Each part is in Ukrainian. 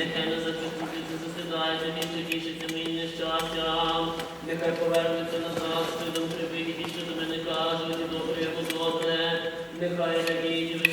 нехай не закріпити засідається, він що тішиться мені нещастя, нехай повернеться назад, свідом при вихіді, що до мене кажуть, і добре його добре, нехай радіють.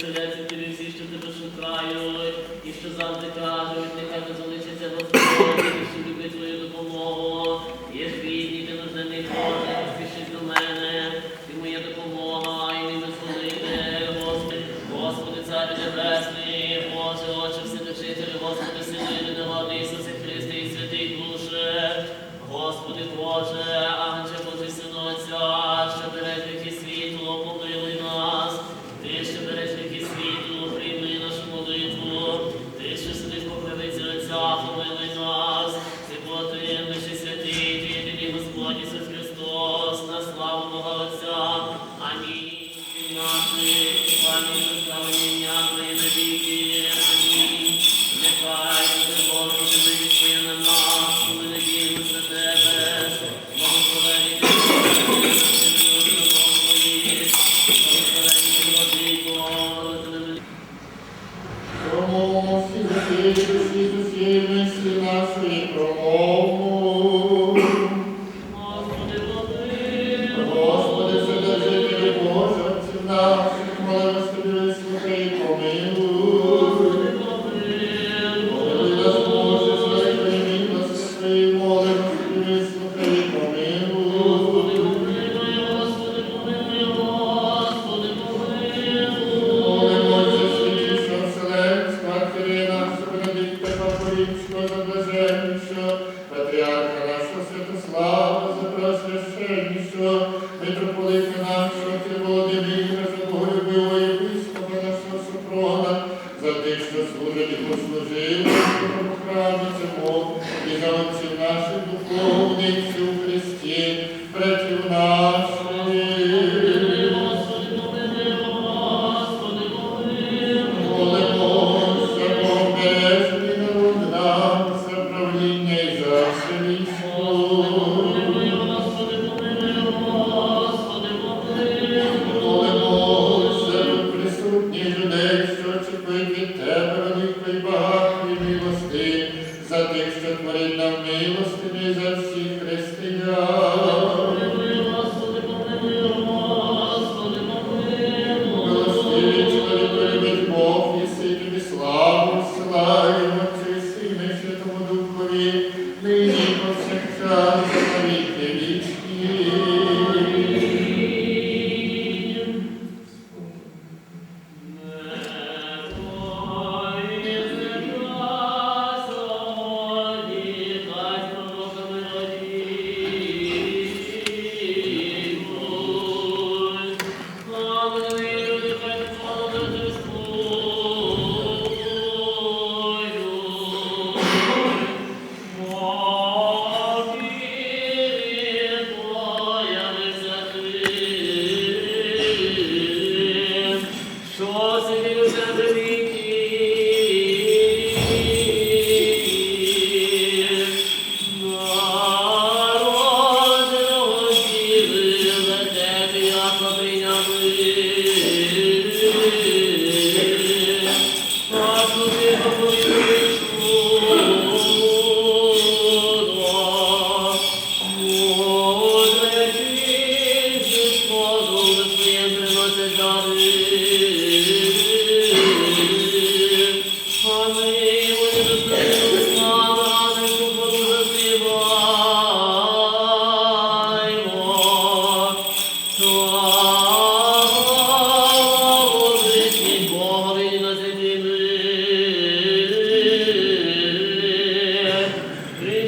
Володимир Сергійович Українков,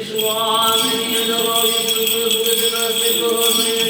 Swami, the Lord, the Lord, the Lord, the the Lord, the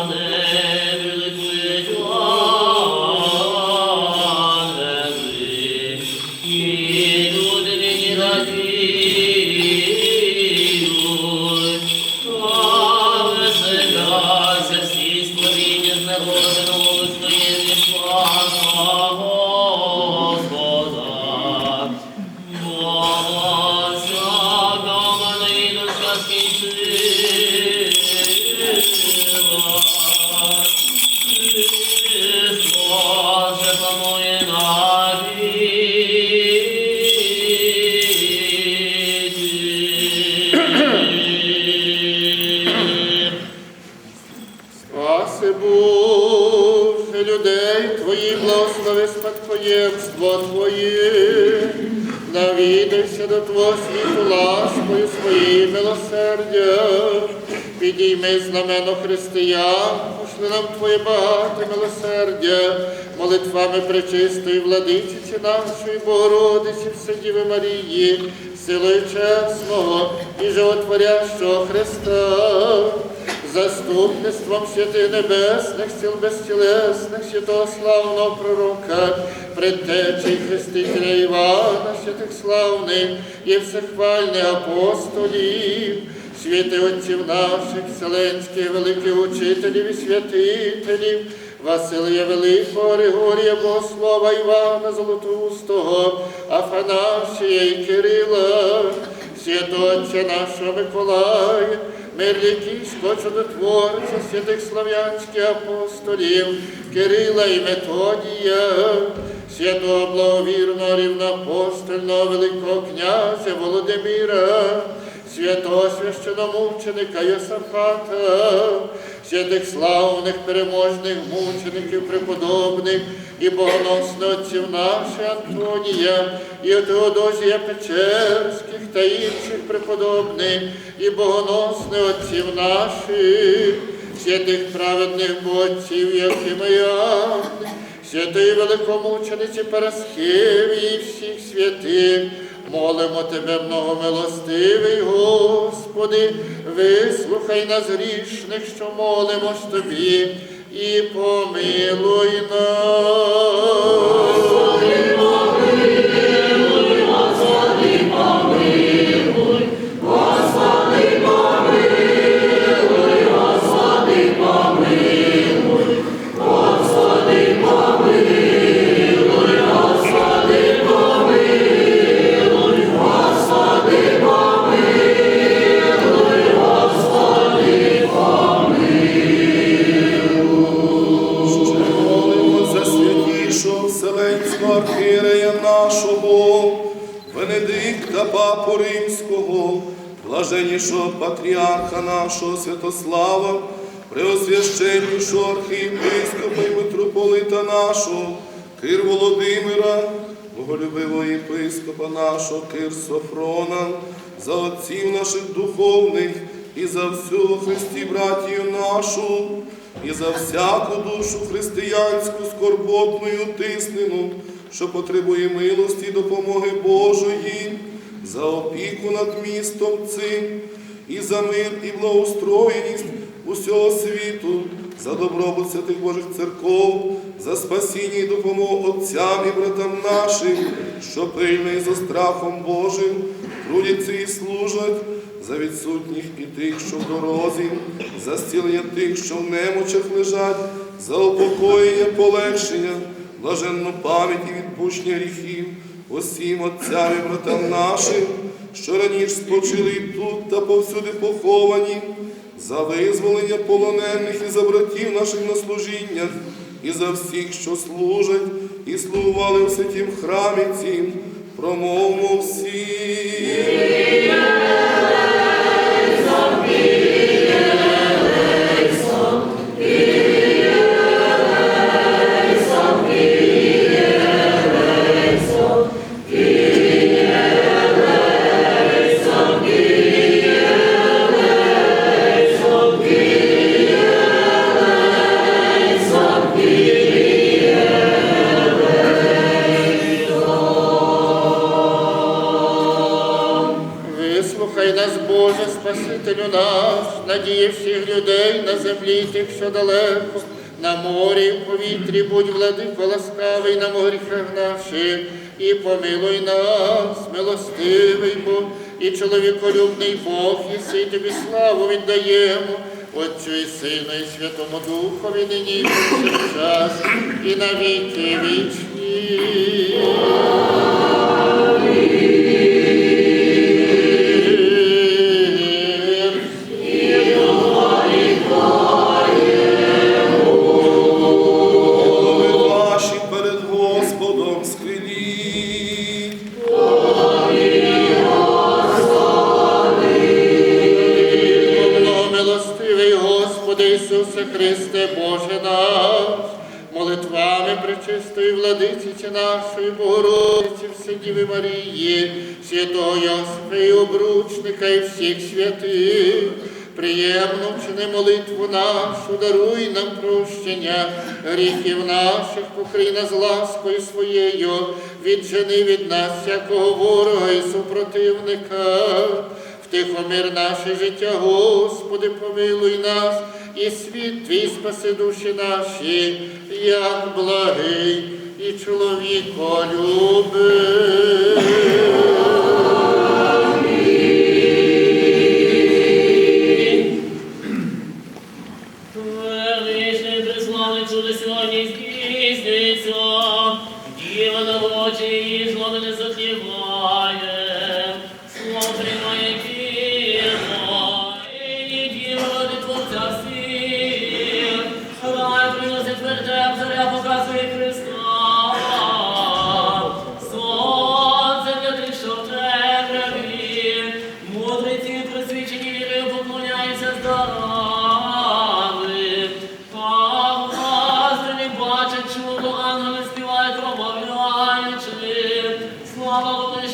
На милосердя, підійми знамено християн, пошли нам Твоє багате милосердя, молитвами пречистої владичиці нашої Богородиці, Вседіви Марії, силою чесного і животворящого Христа. Заступництвом святих небесних, сил безтілесних, святого славного пророка, предтечі Хрестителя Івана, святих славних і всехвальних апостолів, святи отців наших, вселенських великих учителів і святителів, Василія Великого, Григорія Богослова, Івана Золотоустого, Афанасія і Кирила, святого Отця нашого Миколая, мир Лікійського чудотворця, святих слав'янських апостолів, Кирила і Методія, святого благовірного рівноапостольного Великого князя Володимира, святого священомученика Йосафата, святих славних переможних мучеників преподобних і богоносних отців наших Антонія, і Теодозія Печерських та інших преподобних і богоносних отців наших, святих праведних отців, Якима і Анни, святої великомучениці Параскевії і всіх святих, молимо Тебе, многомилостивий, Господи, вислухай нас грішних, що молимось Тобі, і помилуй нас. Патріарха нашого Святослава, преосвященнішого архієпископа і митрополита нашого, Кир Володимира, боголюбивого єпископа нашого Кир Софрона, за отців наших духовних і за всю Христі братію нашу, і за всяку душу християнську скорботну й утиснену, що потребує милості і допомоги Божої, за опіку над містом цим, і за мир і благоустроєність усього світу, за добробут святих Божих церков, за спасіння і допомогу отцям і братам нашим, що пильно за страхом Божим трудяться і служать, за відсутніх і тих, що в дорозі, за зцілення тих, що в немочах лежать, за упокоєння, полегшення, блаженну пам'ять і відпущення гріхів, усім отцям і братам нашим, що раніше спочили і тут та повсюди поховані, за визволення полонених і за братів наших на служіннях, і за всіх, що служать, і слугували в святім храмі цім, промовмо всі. Наш, надія всіх людей на землі, тих, що далеко, на морі, в повітрі, будь владико ласкавий нам у гріхах наших, і помилуй нас, милостивий Бог, і чоловіколюбний Бог, і сей тобі славу віддаємо. Отцю і Сину, і Святому Духові, нині і повсякчас, і на віки вічні. Господи Ісусе Христе, Боже наш, молитвами пречистої владиці нашої Богородиці, Вседіви Марії, святого Йосифа і обручника і всіх святих. Приємно вчини молитву нашу, даруй нам прощення гріхів наших, покрий нас ласкою своєю, віджени від нас всякого ворога і супротивника. Втихомир наше життя, Господи, помилуй нас, і світ Твій спаси душі наші, як благий і чоловіколюбий. Величний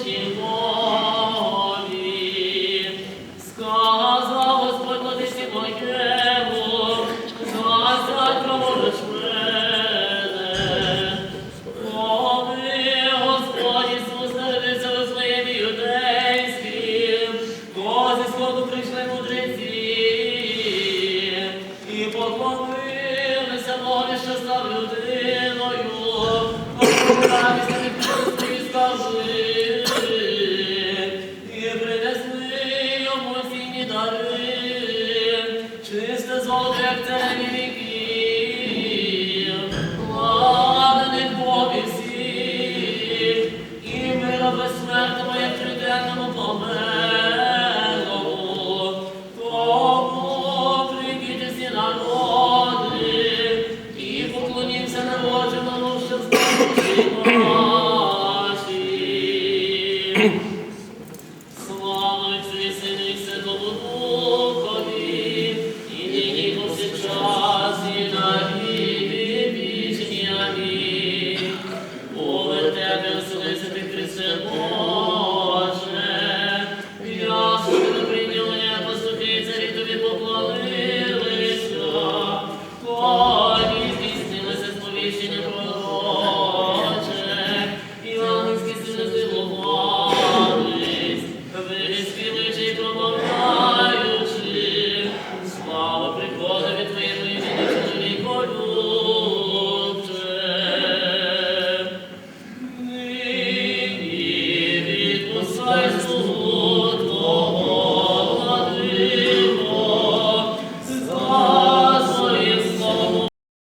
you anymore. 아, 하시